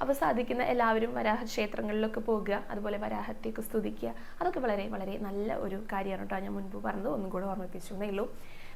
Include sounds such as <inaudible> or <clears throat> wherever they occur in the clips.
അപ്പോൾ സാധിക്കുന്ന എല്ലാവരും വരാഹ ക്ഷേത്രങ്ങളിലൊക്കെ പോകുക അതുപോലെ വരാഹത്തെയൊക്കെ സ്തുതിക്കുക. അതൊക്കെ വളരെ വളരെ നല്ല ഒരു കാര്യമാണ് കേട്ടോ. ഞാൻ മുൻപ് പറഞ്ഞത് ഒന്നും കൂടെ ഓർമ്മിപ്പിച്ചു എന്നേ ഉള്ളൂ.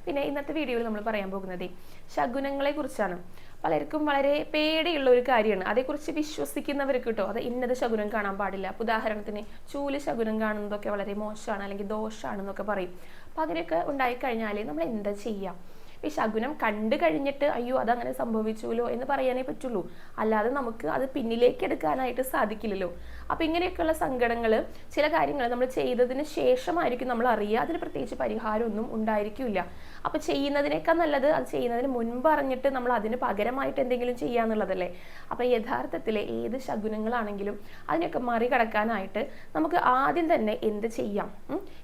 പിന്നെ ഇന്നത്തെ വീഡിയോയിൽ നമ്മൾ പറയാൻ പോകുന്നത് ശകുനങ്ങളെ കുറിച്ചാണ്. പലർക്കും വളരെ പേടിയുള്ള ഒരു കാര്യമാണ്. അതേക്കുറിച്ച് വിശ്വസിക്കുന്നവർക്ക് കേട്ടോ അത് ഇന്നത് ശകുനം കാണാൻ പാടില്ല. അപ്പോൾ ഉദാഹരണത്തിന് ചൂൽ ശകുനം കാണുന്നതൊക്കെ വളരെ മോശമാണ് അല്ലെങ്കിൽ ദോഷമാണെന്നൊക്കെ പറയും. അപ്പം അങ്ങനെയൊക്കെ ഉണ്ടായിക്കഴിഞ്ഞാൽ നമ്മൾ എന്താ ചെയ്യാം? ഈ ശകുനം കണ്ടു കഴിഞ്ഞിട്ട് അയ്യോ അതങ്ങനെ സംഭവിച്ചുല്ലോ എന്ന് പറയാനേ പറ്റുള്ളൂ. അല്ലാതെ നമുക്ക് അത് പിന്നിലേക്ക് എടുക്കാനായിട്ട് സാധിക്കില്ലല്ലോ. അപ്പം ഇങ്ങനെയൊക്കെയുള്ള സങ്കടങ്ങൾ ചില കാര്യങ്ങൾ നമ്മൾ ചെയ്തതിന് ശേഷമായിരിക്കും നമ്മൾ അറിയുക. അതിന് പ്രത്യേകിച്ച് പരിഹാരമൊന്നും ഉണ്ടായിരിക്കില്ല. അപ്പോൾ ചെയ്യുന്നതിനേക്കാൾ നല്ലത് അത് ചെയ്യുന്നതിന് മുൻപ് അറിഞ്ഞിട്ട് നമ്മൾ അതിന് പകരമായിട്ട് എന്തെങ്കിലും ചെയ്യാന്നുള്ളതല്ലേ അപ്പോൾ യഥാർത്ഥത്തിൽ ഏത് ശകുനങ്ങളാണെങ്കിലും അതിനൊക്കെ മറികടക്കാനായിട്ട് നമുക്ക് ആദ്യം തന്നെ എന്ത് ചെയ്യാം?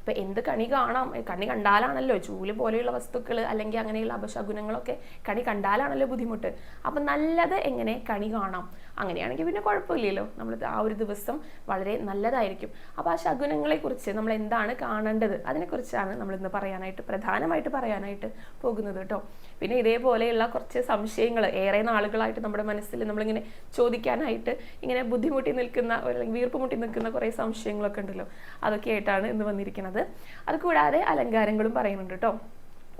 ഇപ്പം എന്ത് കണി കാണാം? കണി കണ്ടാലാണല്ലോ ചൂൽ പോലെയുള്ള വസ്തുക്കൾ അല്ലെങ്കിൽ അങ്ങനെയുള്ള അപശകുനങ്ങളൊക്കെ കണി കണ്ടാലാണല്ലോ ബുദ്ധിമുട്ട്. അപ്പം നല്ലത് എങ്ങനെ കണി കാണാം? അങ്ങനെയാണെങ്കിൽ പിന്നെ കുഴപ്പമില്ലല്ലോ. നമ്മൾ ആ ഒരു ദിവസം വളരെ നല്ലതായിരിക്കും. അപ്പോൾ ആ ശകുനങ്ങളെക്കുറിച്ച് നമ്മൾ എന്താണ് കാണേണ്ടത്? അതിനെക്കുറിച്ചാണ് നമ്മൾ ഇന്ന് പറയാനായിട്ട് പ്രധാനമായിട്ട് പറയാനായിട്ട് പോകുന്നത് കേട്ടോ. പിന്നെ ഇതേപോലെയുള്ള കുറച്ച് സംശയങ്ങൾ ഏറെ നാളുകളായിട്ട് നമ്മുടെ മനസ്സിൽ നമ്മളിങ്ങനെ ചോദിക്കാനായിട്ട് ഇങ്ങനെ ബുദ്ധിമുട്ടി നിൽക്കുന്ന അല്ലെങ്കിൽ വീർപ്പ് മുട്ടി നിൽക്കുന്ന കുറേ സംശയങ്ങളൊക്കെ ഉണ്ടല്ലോ. അതൊക്കെ ആയിട്ടാണ് ഇന്ന് വന്നിരിക്കുന്നത്. അതുകൂടാതെ അലങ്കാരങ്ങളും പറയുന്നുണ്ട് കേട്ടോ.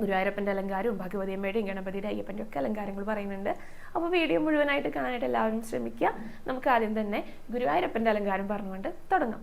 ഗുരുവായൂരപ്പന്റെ അലങ്കാരവും ഭഗവതി അമ്മയുടെയും ഗണപതിയുടെ അയ്യപ്പന്റെ ഒക്കെ അലങ്കാരങ്ങൾ പറയുന്നുണ്ട്. അപ്പോൾ വീഡിയോ മുഴുവനായിട്ട് കാണാനായിട്ട് എല്ലാവരും ശ്രമിക്കുക. നമുക്ക് ആദ്യം തന്നെ ഗുരുവായൂരപ്പന്റെ അലങ്കാരം പറഞ്ഞുകൊണ്ട് തുടങ്ങാം.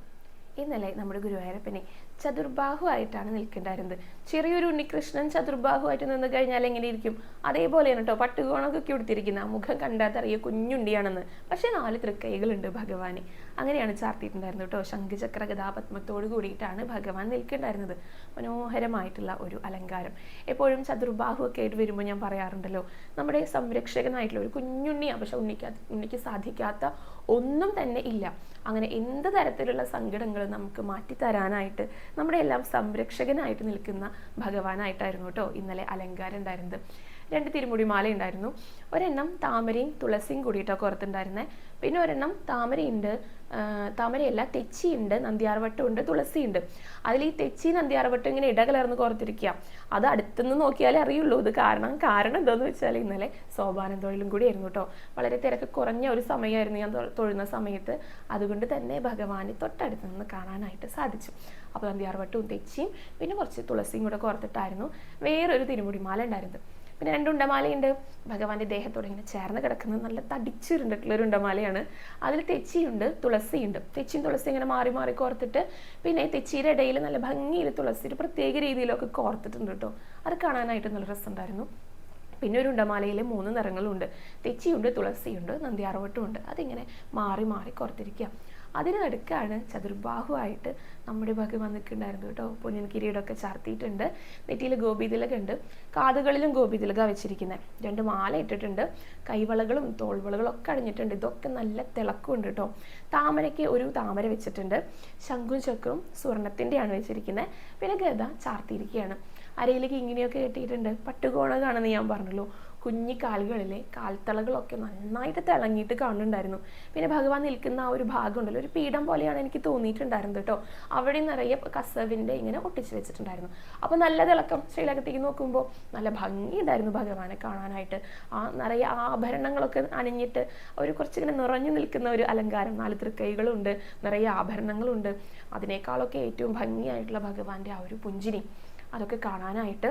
ഇന്നലെ നമ്മുടെ ഗുരുവായൂരപ്പനെ ചതുർബാഹു ആയിട്ടാണ് നിൽക്കേണ്ടായിരുന്നത്. ചെറിയൊരു ഉണ്ണികൃഷ്ണൻ ചതുർബാഹു ആയിട്ട് നിന്ന് കഴിഞ്ഞാൽ എങ്ങനെ ഇരിക്കും അതേപോലെയാണ് കേട്ടോ പട്ടുകോണൊക്കെ കൊടുത്തിരിക്കുന്ന മുഖം കണ്ടാത്തറിയ കുഞ്ഞുണ്ടിയാണെന്ന്. പക്ഷേ നാല് തൃക്കൈകളുണ്ട് ഭഗവാന്. അങ്ങനെയാണ് ചാർത്തിയിട്ടുണ്ടായിരുന്നത് കേട്ടോ ശംഖുചക്ര കഥാപത്മത്തോട് കൂടിയിട്ടാണ് ഭഗവാൻ നിൽക്കേണ്ടായിരുന്നത്. മനോഹരമായിട്ടുള്ള ഒരു അലങ്കാരം. എപ്പോഴും ചതുർബാഹു ഒക്കെ ആയിട്ട് വരുമ്പോൾ ഞാൻ പറയാറുണ്ടല്ലോ നമ്മുടെ സംരക്ഷകനായിട്ടുള്ള ഒരു കുഞ്ഞുണ്ണിയാണ് പക്ഷെ ഉണ്ണിക്കാ ഉണ്ണിക്ക് സാധിക്കാത്ത ഒന്നും തന്നെ ഇല്ല. അങ്ങനെ എന്ത് തരത്തിലുള്ള സങ്കടങ്ങൾ നമുക്ക് മാറ്റിത്തരാനായിട്ട് നമ്മുടെ എല്ലാം സംരക്ഷകനായിട്ട് നിൽക്കുന്ന ഭഗവാനായിട്ടായിരുന്നു കേട്ടോ ഇന്നലെ അലങ്കാരം ഉണ്ടായിരുന്നത്. രണ്ട് തിരുമുടിമാല ഉണ്ടായിരുന്നു. ഒരെണ്ണം താമരയും തുളസിയും കൂടിയിട്ടോ പുറത്തുണ്ടായിരുന്നത് പിന്നെ ഒരെണ്ണം താമരയുണ്ട്. താമരയല്ല തെച്ചിയുണ്ട് നന്ദിയാർവട്ടമുണ്ട് തുളസിയുണ്ട്. അതിൽ ഈ തെച്ചി നന്ദിയാർവട്ടം ഇങ്ങനെ ഇടകലർന്ന് കോർത്തിരിക്കുക അത് അടുത്തുനിന്ന് നോക്കിയാലേ അറിയുള്ളൂ. ഇത് കാരണം കാരണം എന്താണെന്ന് വെച്ചാൽ ഇന്നലെ സോപാനം തൊഴിലും കൂടി ആയിരുന്നു കേട്ടോ. വളരെ തിരക്ക് കുറഞ്ഞ ഒരു സമയമായിരുന്നു ഞാൻ തൊഴുന്ന സമയത്ത്. അതുകൊണ്ട് തന്നെ ഭഗവാനെ തൊട്ടടുത്ത് നിന്ന് കാണാനായിട്ട് സാധിച്ചു. അപ്പോൾ നന്ദിയാർവട്ടവും തെച്ചിയും പിന്നെ കുറച്ച് തുളസിയും കൂടെ കോർത്തിട്ടായിരുന്നു വേറൊരു തിരുമുടിമാല ഉണ്ടായിരുന്നത്. പിന്നെ രണ്ട് ഉണ്ടമാലയുണ്ട്. ഭഗവാന്റെ ദേഹത്തോട് ഇങ്ങനെ ചേർന്ന് കിടക്കുന്നത് നല്ല തടിച്ചിരുണ്ടിട്ടുള്ള ഒരു ഉണ്ടമാലയാണ്. അതിൽ തെച്ചിയുണ്ട് തുളസിയുണ്ട്. തെച്ചിയും തുളസിയും ഇങ്ങനെ മാറി മാറി കോർത്തിട്ട് പിന്നെ തെച്ചിയുടെ ഇടയിൽ നല്ല ഭംഗിയിൽ തുളസി ഒരു പ്രത്യേക രീതിയിലൊക്കെ കോർത്തിട്ടുണ്ട് കേട്ടോ. അത് കാണാനായിട്ട് നല്ല രസമുണ്ടായിരുന്നു. പിന്നെ ഒരു ഉണ്ടമാലയിൽ മൂന്ന് നിറങ്ങളുണ്ട്. തെച്ചിയുണ്ട് തുളസിയുണ്ട് നന്ദിയാറവട്ടുമുണ്ട് അതിങ്ങനെ മാറി മാറി കുറത്തിരിക്കുക അതിന് നടുക്കാണ് ചതുർബാഹുവായിട്ട് നമ്മുടെ ഭഗവാൻ നിൽക്കുന്നുണ്ടായിരുന്നു കേട്ടോ. പൊന്നിൻ കിരീടമൊക്കെ ചാർത്തിയിട്ടുണ്ട്. നെറ്റിയിൽ ഗോപിതിലക ഉണ്ട് കാതുകളിലും ഗോപിതിലക വെച്ചിരിക്കുന്നത് രണ്ട് മാല ഇട്ടിട്ടുണ്ട്. കൈവളകളും തോൾവളകളും ഒക്കെ അണിഞ്ഞിട്ടുണ്ട്. ഇതൊക്കെ നല്ല തിളക്കമുണ്ട് കേട്ടോ. താമരയ്ക്ക് ഒരു താമര വെച്ചിട്ടുണ്ട്. ശംഖും ചക്രവും സ്വർണത്തിന്റെയാണ് വെച്ചിരിക്കുന്നത് പിന്നെ ഗത ചാർത്തിയിരിക്കുകയാണ് അരയിലേക്ക് ഇങ്ങനെയൊക്കെ കെട്ടിയിട്ടുണ്ട്. പട്ടുകോണ കാണുന്ന ഞാൻ പറഞ്ഞല്ലോ. കുഞ്ഞി കാലുകളിലെ കാൽത്തളകളൊക്കെ നന്നായിട്ട് തിളങ്ങിയിട്ട് കാണുന്നുണ്ടായിരുന്നു. പിന്നെ ഭഗവാൻ നിൽക്കുന്ന ആ ഒരു ഭാഗം ഉണ്ടല്ലോ ഒരു പീഠം പോലെയാണ് എനിക്ക് തോന്നിയിട്ടുണ്ടായിരുന്നത് കേട്ടോ. അവിടെ നിറയെ കസവിന്റെ ഇങ്ങനെ ഒട്ടിച്ച് വെച്ചിട്ടുണ്ടായിരുന്നു. അപ്പോൾ നല്ല തിളക്കം ശ്രീലകത്തേക്ക് നോക്കുമ്പോൾ നല്ല ഭംഗിയുണ്ടായിരുന്നു ഭഗവാനെ കാണാനായിട്ട്. ആ നിറയെ ആഭരണങ്ങളൊക്കെ അണിഞ്ഞിട്ട് ഒരു കുറച്ചിങ്ങനെ നിറഞ്ഞു നിൽക്കുന്ന ഒരു അലങ്കാരം നാല് തൃക്കൈകളുണ്ട് നിറയെ ആഭരണങ്ങളുണ്ട്. അതിനേക്കാളൊക്കെ ഏറ്റവും ഭംഗിയായിട്ടുള്ള ഭഗവാന്റെ ആ ഒരു പുഞ്ചിരി. അതൊക്കെ കാണാനായിട്ട്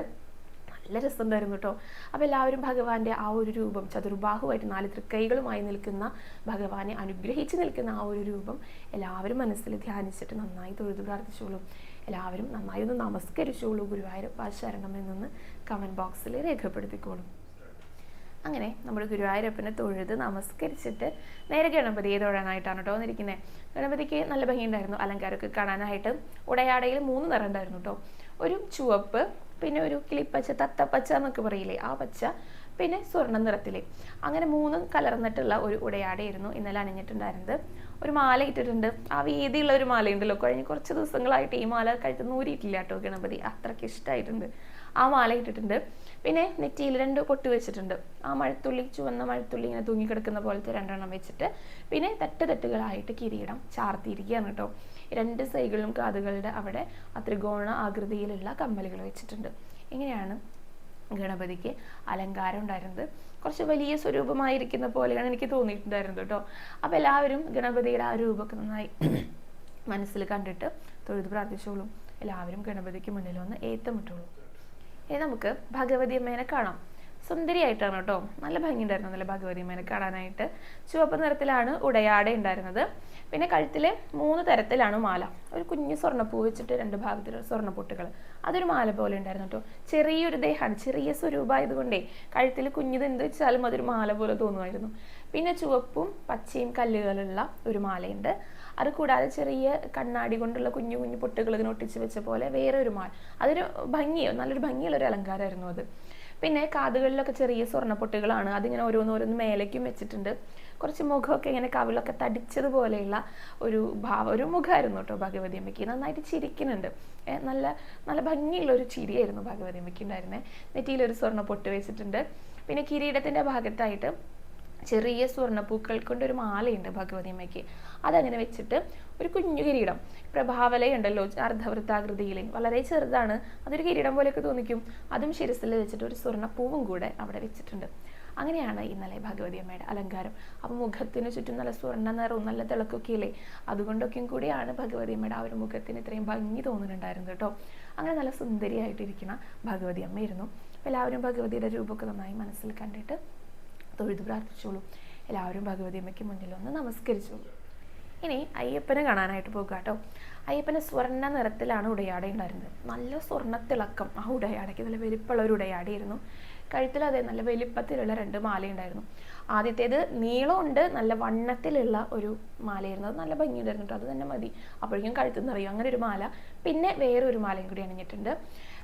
നല്ല രസം ഉണ്ടായിരുന്നു കേട്ടോ. അപ്പോൾ എല്ലാവരും ഭഗവാന്റെ ആ ഒരു രൂപം ചതുർബാഹുവായിട്ട് നാല് തൃക്കൈകളുമായി നിൽക്കുന്ന ഭഗവാനെ അനുഗ്രഹിച്ച് നിൽക്കുന്ന ആ ഒരു രൂപം എല്ലാവരും മനസ്സിൽ ധ്യാനിച്ചിട്ട് നന്നായി തൊഴുതു പ്രാർത്ഥിച്ചോളൂ. എല്ലാവരും നന്നായി ഒന്ന് നമസ്കരിച്ചോളൂ. ഗുരുവായൂരപ്പ ശരണം എന്നൊന്ന് കമന്റ് ബോക്സിൽ രേഖപ്പെടുത്തിക്കോളും. അങ്ങനെ നമ്മൾ ഗുരുവായൂരപ്പനെ തൊഴുത് നമസ്കരിച്ചിട്ട് നേരെ ഗണപതിയെ തൊഴാനായിട്ടാണ് കേട്ടോ വന്നിരിക്കുന്നത് ഗണപതിക്ക് നല്ല ഭംഗിയുണ്ടായിരുന്നു. അലങ്കാരമൊക്കെ കാണാനായിട്ട് ഉടയാടയിൽ മൂന്ന് നിറം ഉണ്ടായിരുന്നു കേട്ടോ. ഒരു ചുവപ്പ് പിന്നെ ഒരു കിളിപ്പച്ച തത്തപ്പച്ച എന്നൊക്കെ പറയില്ലേ ആ പച്ച പിന്നെ സ്വർണ നിറത്തിലെ. അങ്ങനെ മൂന്നും കലർന്നിട്ടുള്ള ഒരു ഉടയാടയായിരുന്നു ഇന്നലെ അണിഞ്ഞിട്ടുണ്ടായിരുന്നത്. ഒരു മാല ഇട്ടിട്ടുണ്ട്. ആ വീതിയുള്ള ഒരു മാല ഉണ്ടല്ലോ കഴിഞ്ഞ കുറച്ച് ദിവസങ്ങളായിട്ട് ഈ മാല കഴുത്ത് നൂരിയിട്ടില്ല കേട്ടോ ഗണപതി. അത്രയ്ക്ക് ഇഷ്ടമായിട്ടുണ്ട് ആ മാല ഇട്ടിട്ടുണ്ട്. പിന്നെ നെറ്റിയിൽ രണ്ട് പൊട്ട് വെച്ചിട്ടുണ്ട്. ആ മഴത്തുള്ളി ചുവന്ന മഴത്തുള്ളി ഇങ്ങനെ തൂങ്ങിക്കിടക്കുന്ന പോലത്തെ രണ്ടെണ്ണം വെച്ചിട്ട് പിന്നെ തട്ട് തട്ടുകളായിട്ട് കിരീടം ചാർത്തിയിരിക്കുകയാണ് കേട്ടോ. രണ്ട് സൈഡിലും കാതുകളുടെ അവിടെ ആ ത്രികോണ ആകൃതിയിലുള്ള കമ്മലുകൾ വെച്ചിട്ടുണ്ട്. ഇങ്ങനെയാണ് ഗണപതിക്ക് അലങ്കാരം ഉണ്ടായിരുന്നത്. കുറച്ച് വലിയ സ്വരൂപമായിരിക്കുന്ന പോലെയാണ് എനിക്ക് തോന്നിയിട്ടുണ്ടായിരുന്നത് കേട്ടോ. അപ്പോൾ എല്ലാവരും ഗണപതിയുടെ ആ രൂപമൊക്കെ നന്നായി <clears throat> മനസ്സിൽ കണ്ടിട്ട് തൊഴുത് പ്രാർത്ഥിച്ചോളും. എല്ലാവരും ഗണപതിക്ക് മുന്നിൽ വന്ന് ഏത്തമിട്ടോളൂ. ഇനി നമുക്ക് ഭഗവതി അമ്മേനെ കാണാം. സുന്ദരിയായിട്ടാണ് കേട്ടോ. നല്ല ഭംഗി ഉണ്ടായിരുന്നു നല്ല ഭഗവതി അമ്മേനെ കാണാനായിട്ട്. ചുവപ്പ് നിറത്തിലാണ് ഉടയാടെ ഉണ്ടായിരുന്നത്. പിന്നെ കഴുത്തിൽ മൂന്ന് തരത്തിലാണ് മാല. ഒരു കുഞ്ഞു സ്വർണപ്പൂ വെച്ചിട്ട് രണ്ട് ഭാഗത്തിൽ സ്വർണപ്പൊട്ടുകൾ അതൊരു മാല പോലെ ഉണ്ടായിരുന്നു കേട്ടോ ചെറിയൊരു ദേഹമാണ് ചെറിയ സ്വരൂപമായതുകൊണ്ടേ കഴുത്തിൽ കുഞ്ഞിത് എന്ത് വെച്ചാലും അതൊരു മാല പോലെ തോന്നുമായിരുന്നു. പിന്നെ ചുവപ്പും പച്ചയും കല്ലുകളുള്ള ഒരു മാലയുണ്ട്. അത് കൂടാതെ ചെറിയ കണ്ണാടി കൊണ്ടുള്ള കുഞ്ഞു കുഞ്ഞു പൊട്ടുകൾ ഇങ്ങനെ ഒട്ടിച്ച് വെച്ച പോലെ വേറെ ഒരു മാല. അതൊരു ഭംഗിയോ നല്ലൊരു ഭംഗിയുള്ള ഒരു അലങ്കാരമായിരുന്നു അത്. പിന്നെ കാതുകളിലൊക്കെ ചെറിയ സ്വർണപ്പൊട്ടുകളാണ് അതിങ്ങനെ ഓരോന്നോരോന്ന് മേലേക്കും വെച്ചിട്ടുണ്ട്. കുറച്ച് മുഖമൊക്കെ ഇങ്ങനെ കവിളൊക്കെ തടിച്ചതുപോലെയുള്ള ഒരു ഭാവ ഒരു മുഖമായിരുന്നു കേട്ടോ ഭഗവതി അമ്മയ്ക്ക്. നന്നായിട്ട് ചിരിക്കുന്നുണ്ട്. നല്ല നല്ല ഭംഗിയുള്ള ഒരു ചിരിയായിരുന്നു ഭഗവതി അമ്മയ്ക്ക് ഉണ്ടായിരുന്നത് നെറ്റിയിലൊരു സ്വർണ പൊട്ട് വെച്ചിട്ടുണ്ട്. പിന്നെ കിരീടത്തിന്റെ ഭാഗത്തായിട്ട് ചെറിയ സ്വർണപ്പൂക്കൾ കൊണ്ട് ഒരു മാലയുണ്ട് ഭഗവതി അമ്മയ്ക്ക്. അതങ്ങനെ വെച്ചിട്ട് ഒരു കുഞ്ഞു കിരീടം. പ്രഭാവലയുണ്ടല്ലോ അർദ്ധവൃത്താകൃതിയിൽ വളരെ ചെറുതാണ്. അതൊരു കിരീടം പോലെയൊക്കെ തോന്നിക്കും. അതും ശിരസിൽ വെച്ചിട്ട് ഒരു സ്വർണപ്പൂവും കൂടെ അവിടെ വെച്ചിട്ടുണ്ട്. അങ്ങനെയാണ് ഇന്നലെ ഭഗവതി അമ്മയുടെ അലങ്കാരം. അപ്പോൾ മുഖത്തിന് ചുറ്റും നല്ല സ്വർണ നിറവും നല്ല തിളക്കൊക്കെ ഇല്ലേ? അതുകൊണ്ടൊക്കെയും കൂടിയാണ് ഭഗവതി അമ്മയുടെ ആ ഒരു മുഖത്തിന് ഇത്രയും ഭംഗി തോന്നുന്നുണ്ടായിരുന്നത് കേട്ടോ. അങ്ങനെ നല്ല സുന്ദരിയായിട്ടിരിക്കുന്ന ഭഗവതി അമ്മയായിരുന്നു. എല്ലാവരും ഭഗവതിയുടെ രൂപമൊക്കെ നന്നായി മനസ്സിൽ കണ്ടിട്ട് തൊഴുതു പ്രാർത്ഥിച്ചോളൂ. എല്ലാവരും ഭഗവതി അമ്മയ്ക്ക് മുന്നിൽ ഒന്ന് നമസ്കരിച്ചോളൂ. ഇനി അയ്യപ്പനെ കാണാനായിട്ട് പോകുക കേട്ടോ. അയ്യപ്പന് സ്വർണ നിറത്തിലാണ് ഉടയാട ഉണ്ടായിരുന്നത്. നല്ല സ്വർണത്തിളക്കം. ആ ഉടയാടയ്ക്ക് നല്ല വലിപ്പമുള്ള ഒരു ഉടയാടിയായിരുന്നു. കഴുത്തിൽ അതെ നല്ല വലിപ്പത്തിലുള്ള രണ്ട് മാലയുണ്ടായിരുന്നു. ആദ്യത്തേത് നീളമുണ്ട് നല്ല വണ്ണത്തിലുള്ള ഒരു മാലയായിരുന്നു. അത് നല്ല ഭംഗിയുണ്ടായിരുന്നു കേട്ടോ. അത് തന്നെ മതി. അപ്പോഴേക്കും കഴുത്തിൽ നിറയും. അങ്ങനെ ഒരു മാല. പിന്നെ വേറെ ഒരു മാലയും കൂടി അണിഞ്ഞിട്ടുണ്ട്.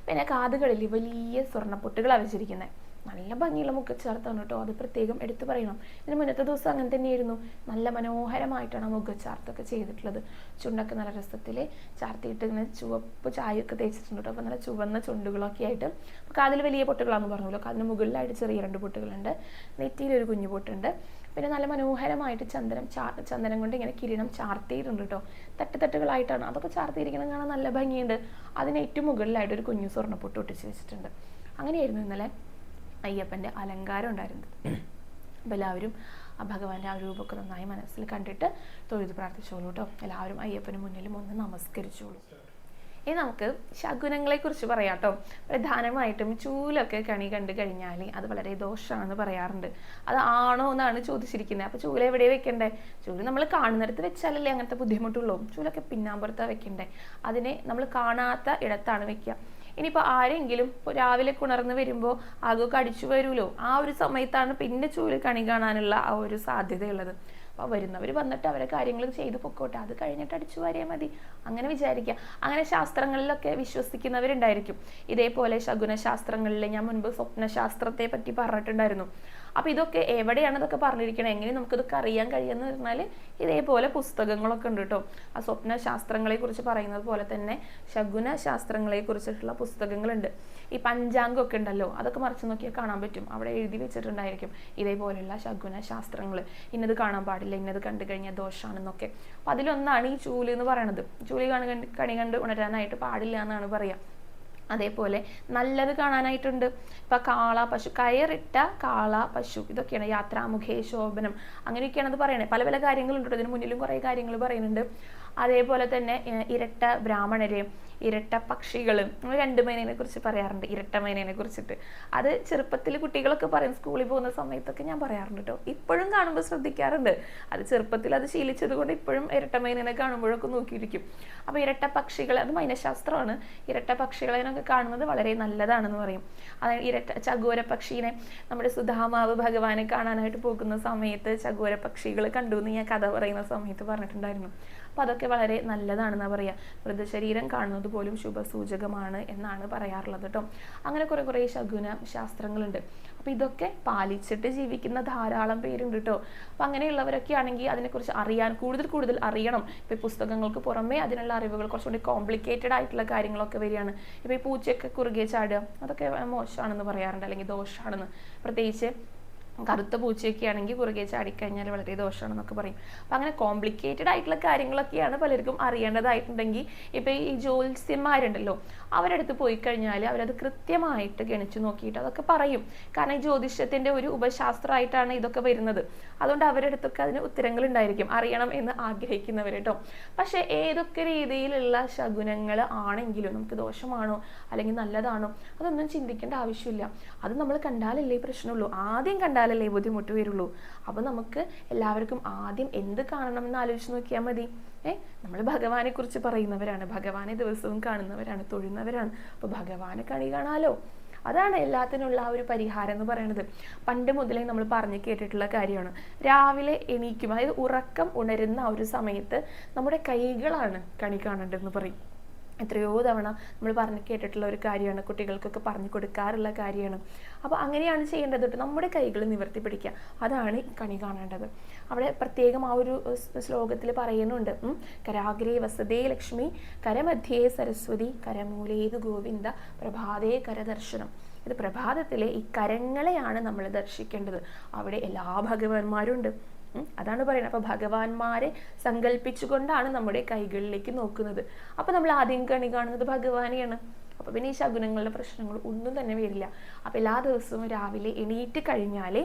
പിന്നെ കാതുകളിൽ വലിയ സ്വർണപ്പൊട്ടുകൾ വെച്ചിരിക്കുന്നത്. നല്ല ഭംഗിയുള്ള മുഖച്ചാർത്താണ് കേട്ടോ. അത് പ്രത്യേകം എടുത്തു പറയണം. ഇതിന് മുന്നത്തെ ദിവസം അങ്ങനെ തന്നെയായിരുന്നു. നല്ല മനോഹരമായിട്ടാണ് മുഖച്ചാർത്തൊക്കെ ചെയ്തിട്ടുള്ളത്. ചുണ്ടൊക്കെ നല്ല രസത്തിൽ ചാർത്തിയിട്ട് ഇങ്ങനെ ചുവപ്പ് ചായയൊക്കെ തേച്ചിട്ടുണ്ട് കേട്ടോ. അപ്പോൾ നല്ല ചുവന്ന ചുണ്ടുകളൊക്കെ ആയിട്ട്. അപ്പോൾ കാതിൽ വലിയ പൊട്ടുകളാണെന്ന് പറഞ്ഞല്ലോ. കാതിന് മുകളിലായിട്ട് ചെറിയ രണ്ട് പൊട്ടുകളുണ്ട്. നെറ്റിയിലൊരു കുഞ്ഞു പൊട്ടുണ്ട്. പിന്നെ നല്ല മനോഹരമായിട്ട് ചന്ദനം ചാ ചന്ദനം കൊണ്ട് ഇങ്ങനെ കിരീടം ചാർത്തിയിട്ടുണ്ട് കേട്ടോ. തട്ടുതട്ടുകളായിട്ടാണ് അതൊക്കെ ചാർത്തിയിരിക്കുന്നത് കാണാൻ നല്ല ഭംഗിയുണ്ട്. അതിന് ഏറ്റവും മുകളിലായിട്ട് ഒരു കുഞ്ഞു സ്വർണപ്പൊട്ട് ഒട്ടിച്ച് വെച്ചിട്ടുണ്ട്. അങ്ങനെയായിരുന്നു ഇന്നലെ അയ്യപ്പന്റെ അലങ്കാരം ഉണ്ടായിരുന്നത്. അപ്പോൾ എല്ലാവരും ആ ഭഗവാന്റെ ആ രൂപമൊക്കെ നന്നായി മനസ്സിൽ കണ്ടിട്ട് തൊഴുത് പ്രാർത്ഥിച്ചോളൂ കേട്ടോ. എല്ലാവരും അയ്യപ്പന് മുന്നിലും ഒന്ന് നമസ്കരിച്ചോളൂ. ഇനി നമുക്ക് ശകുനങ്ങളെ കുറിച്ച് പറയാം കേട്ടോ. പ്രധാനമായിട്ടും ചൂലൊക്കെ കണി കണ്ടു കഴിഞ്ഞാൽ അത് വളരെ ദോഷമാണെന്ന് പറയാറുണ്ട്. അത് ആണോ എന്നാണ് ചോദിച്ചിരിക്കുന്നത്. അപ്പോൾ ചൂല എവിടെ വെക്കണ്ടേ? ചൂൽ നമ്മൾ കാണുന്നിടത്ത് വെച്ചാലല്ലേ അങ്ങനത്തെ ബുദ്ധിമുട്ടുള്ളൂ. ചൂലൊക്കെ പിന്നാമ്പുറത്താണ് വെക്കണ്ടേ? അതിനെ നമ്മൾ കാണാത്ത ഇടത്താണ് വെക്കുക. ഇനിയിപ്പോൾ ആരെങ്കിലും രാവിലെ ഉണർന്ന് വരുമ്പോൾ ആകെ അടിച്ചു വരുമല്ലോ? ആ ഒരു സമയത്താണ് പിന്നെ ചൂൽ കണി കാണാനുള്ള ആ ഒരു സാധ്യതയുള്ളത്. അപ്പോൾ വരുന്നവർ വന്നിട്ട് അവരെ കാര്യങ്ങൾ ചെയ്ത് പൊക്കോട്ടെ. അത് കഴിഞ്ഞിട്ട് അടിച്ചു വാരിയാൽ മതി. അങ്ങനെ വിചാരിക്കുക അങ്ങനെ ശാസ്ത്രങ്ങളിലൊക്കെ വിശ്വസിക്കുന്നവരുണ്ടായിരിക്കും. ഇതേപോലെ ശകുന ശാസ്ത്രങ്ങളിൽ ഞാൻ മുൻപ് സ്വപ്നശാസ്ത്രത്തെ പറ്റി പറഞ്ഞിട്ടുണ്ടായിരുന്നു. അപ്പോൾ ഇതൊക്കെ എവിടെയാണ് ഇതൊക്കെ പറഞ്ഞിരിക്കുന്നത് എങ്ങനെ നമുക്കിതൊക്കെ അറിയാൻ കഴിയുമെന്ന് പറഞ്ഞാൽ ഇതേപോലെ പുസ്തകങ്ങളൊക്കെ ഉണ്ട് കേട്ടോ ആ സ്വപ്ന ശാസ്ത്രങ്ങളെ കുറിച്ച് പറയുന്നത് പോലെ തന്നെ ശകുന ശാസ്ത്രങ്ങളെ കുറിച്ചിട്ടുള്ള പുസ്തകങ്ങളുണ്ട്. ഈ പഞ്ചാംഗമൊക്കെ ഉണ്ടല്ലോ അതൊക്കെ മറിച്ച് നോക്കിയാൽ കാണാൻ പറ്റും. അവിടെ എഴുതി വെച്ചിട്ടുണ്ടായിരിക്കും ഇതേപോലെയുള്ള ശകുന ശാസ്ത്രങ്ങൾ ഇന്നത് കാണാൻ പാടില്ല ഇന്നത് കണ്ടു കഴിഞ്ഞാൽ ദോഷമാണെന്നൊക്കെ അപ്പോൾ അതിലൊന്നാണ് ഈ ചൂൽ എന്ന് പറയുന്നത് ചൂൽ കാണി കണ്ട് കണി കണ്ട് ഉണരാനായിട്ട് പാടില്ല എന്നാണ് പറയുക അതേപോലെ നല്ലത് കാണാനായിട്ടുണ്ട്. ഇപ്പൊ കാള പശു കയറിട്ട കാള പശു ഇതൊക്കെയാണ് യാത്രാമുഖേ ശോഭനം. അങ്ങനെയൊക്കെയാണ് അത് പറയണേ. പല പല കാര്യങ്ങളുണ്ട്. ഇതിന് മുന്നിലും കുറേ കാര്യങ്ങൾ പറയുന്നുണ്ട്. അതേപോലെ തന്നെ ഇരട്ട ബ്രാഹ്മണര് ഇരട്ട പക്ഷികൾ നമ്മൾ രണ്ട് മേനേനെ കുറിച്ച് പറയാറുണ്ട് ഇരട്ട മേനേനെ കുറിച്ചിട്ട്. അത് ചെറുപ്പത്തിൽ കുട്ടികളൊക്കെ പറയും സ്കൂളിൽ പോകുന്ന സമയത്തൊക്കെ ഞാൻ പറയാറുണ്ട് കേട്ടോ ഇപ്പോഴും കാണുമ്പോൾ ശ്രദ്ധിക്കാറുണ്ട്. അത് ചെറുപ്പത്തിൽ അത് ശീലിച്ചത് കൊണ്ട് ഇപ്പോഴും ഇരട്ട മേനേനെ കാണുമ്പോഴൊക്കെ നോക്കിയിരിക്കും. അപ്പോൾ ഇരട്ട പക്ഷികൾ അത് മൈനശാസ്ത്രമാണ്. ഇരട്ട പക്ഷികളെയൊക്കെ കാണുന്നത് വളരെ നല്ലതാണെന്ന് പറയും. അതായത് ഇരട്ട ചകോര പക്ഷീനെ നമ്മുടെ സുധാമാവ് ഭഗവാനെ കാണാനായിട്ട് പോകുന്ന സമയത്ത് ചകോര പക്ഷികൾ കണ്ടു എന്ന് ഞാൻ കഥ പറയുന്ന സമയത്ത് പറഞ്ഞിട്ടുണ്ടായിരുന്നു. അപ്പോൾ അതൊക്കെ വളരെ നല്ലതാണെന്നാണ് പറയുക മൃതശരീരം കാണുന്നത് പോലും ശുഭസൂചകമാണ് എന്നാണ് പറയാറുള്ളത് കേട്ടോ അങ്ങനെ കുറേ കുറേ ശകുന ശാസ്ത്രങ്ങളുണ്ട്. അപ്പോൾ ഇതൊക്കെ പാലിച്ചിട്ട് ജീവിക്കുന്ന ധാരാളം പേരുണ്ട് കേട്ടോ അപ്പോൾ അങ്ങനെയുള്ളവരൊക്കെ ആണെങ്കിൽ അതിനെക്കുറിച്ച് അറിയാൻ കൂടുതൽ കൂടുതൽ അറിയണം. ഇപ്പോൾ പുസ്തകങ്ങൾക്ക് പുറമേ അതിനുള്ള അറിവുകൾ കുറച്ചുകൂടി കോംപ്ലിക്കേറ്റഡ് ആയിട്ടുള്ള കാര്യങ്ങളൊക്കെ വരികയാണ്. ഇപ്പോൾ ഈ പൂച്ചയൊക്കെ കുറുകെ ചാടുക അതൊക്കെ മോശമാണെന്ന് പറയാറുണ്ട് അല്ലെങ്കിൽ ദോഷമാണെന്ന് പ്രത്യേകിച്ച് കറുത്ത പൂച്ചയൊക്കെ ആണെങ്കിൽ പുറകെ ചാടിക്കഴിഞ്ഞാൽ വളരെ ദോഷമാണെന്നൊക്കെ പറയും. അപ്പം അങ്ങനെ കോംപ്ലിക്കേറ്റഡ് ആയിട്ടുള്ള കാര്യങ്ങളൊക്കെയാണ് പലർക്കും അറിയേണ്ടതായിട്ടുണ്ടെങ്കിൽ ഇപ്പം ഈ ജ്യോത്സ്യന്മാരുണ്ടല്ലോ അടുത്ത് പോയി കഴിഞ്ഞാൽ അവരത് കൃത്യമായിട്ട് ഗണിച്ചു നോക്കിയിട്ട് അതൊക്കെ പറയും. കാരണം ഈ ജ്യോതിഷത്തിന്റെ ഒരു ഉപശാസ്ത്രമായിട്ടാണ് ഇതൊക്കെ വരുന്നത്. അതുകൊണ്ട് അവരുടെ അടുത്തൊക്കെ അതിന് ഉത്തരങ്ങൾ ഉണ്ടായിരിക്കും അറിയണം എന്ന് ആഗ്രഹിക്കുന്നവർ കേട്ടോ. പക്ഷേ ഏതൊക്കെ രീതിയിലുള്ള ശകുനങ്ങൾ ആണെങ്കിലും നമുക്ക് ദോഷമാണോ അല്ലെങ്കിൽ നല്ലതാണോ അതൊന്നും ചിന്തിക്കേണ്ട ആവശ്യമില്ല. അത് നമ്മൾ കണ്ടാലല്ലേ പ്രശ്നമുള്ളൂ. ആദ്യം കണ്ടാലല്ലേ ബുദ്ധിമുട്ട് വരുള്ളൂ? അപ്പോൾ നമുക്ക് എല്ലാവർക്കും ആദ്യം എന്ത് കാണണം എന്ന് ആലോചിച്ച് നോക്കിയാൽ മതി. ഏ? നമ്മൾ ഭഗവാനെ കുറിച്ച് പറയുന്നവരാണ്. ഭഗവാനെ ദിവസവും കാണുന്നവരാണ് തൊഴുന്നവരാണ്. അപ്പോൾ ഭഗവാനെ കണി കാണാലോ? അതാണ് എല്ലാത്തിനുള്ള ആ ഒരു പരിഹാരം എന്ന് പറയുന്നത് പണ്ട് മുതലേ നമ്മൾ പറഞ്ഞു കേട്ടിട്ടുള്ള കാര്യമാണ്. രാവിലെ എണീക്കും അതായത് ഉറക്കം ഉണരുന്ന ആ ഒരു സമയത്ത് നമ്മുടെ കൈകളാണ് കണി കാണേണ്ടതെന്ന് പറയും. എത്രയോ തവണ നമ്മൾ പറഞ്ഞു കേട്ടിട്ടുള്ള ഒരു കാര്യമാണ് കുട്ടികൾക്കൊക്കെ പറഞ്ഞു കൊടുക്കാറുള്ള കാര്യമാണ്. അപ്പോൾ അങ്ങനെയാണ് ചെയ്യേണ്ടത് കേട്ടോ നമ്മുടെ കൈകൾ നിവർത്തി പിടിക്കുക അതാണ് കണി കാണേണ്ടത്. അവിടെ പ്രത്യേകം ആ ഒരു ശ്ലോകത്തിൽ പറയുന്നുണ്ട്. കരാഗ്രേ വസതേ ലക്ഷ്മി കരമധ്യേ സരസ്വതി കരമൂലേതു ഗോവിന്ദ പ്രഭാതേ കരദർശനം. ഇത് പ്രഭാതത്തിലെ ഈ കരങ്ങളെയാണ് നമ്മൾ ദർശിക്കേണ്ടത്. അവിടെ എല്ലാ ഭഗവാന്മാരും ഉണ്ട് ഉം, അതാണ് പറയുന്നത്. അപ്പോൾ ഭഗവാന്മാരെ സങ്കല്പിച്ചുകൊണ്ടാണ് നമ്മുടെ കൈകളിലേക്ക് നോക്കുന്നത്. അപ്പോൾ നമ്മൾ ആദ്യം കണി കാണുന്നത് ഭഗവാനെയാണ്. അപ്പോൾ പിന്നെ ഈ ശകുനങ്ങളുടെ പ്രശ്നങ്ങൾ ഒന്നും തന്നെ വരില്ല. അപ്പൊ എല്ലാ ദിവസവും രാവിലെ എണീറ്റ് കഴിഞ്ഞാലേ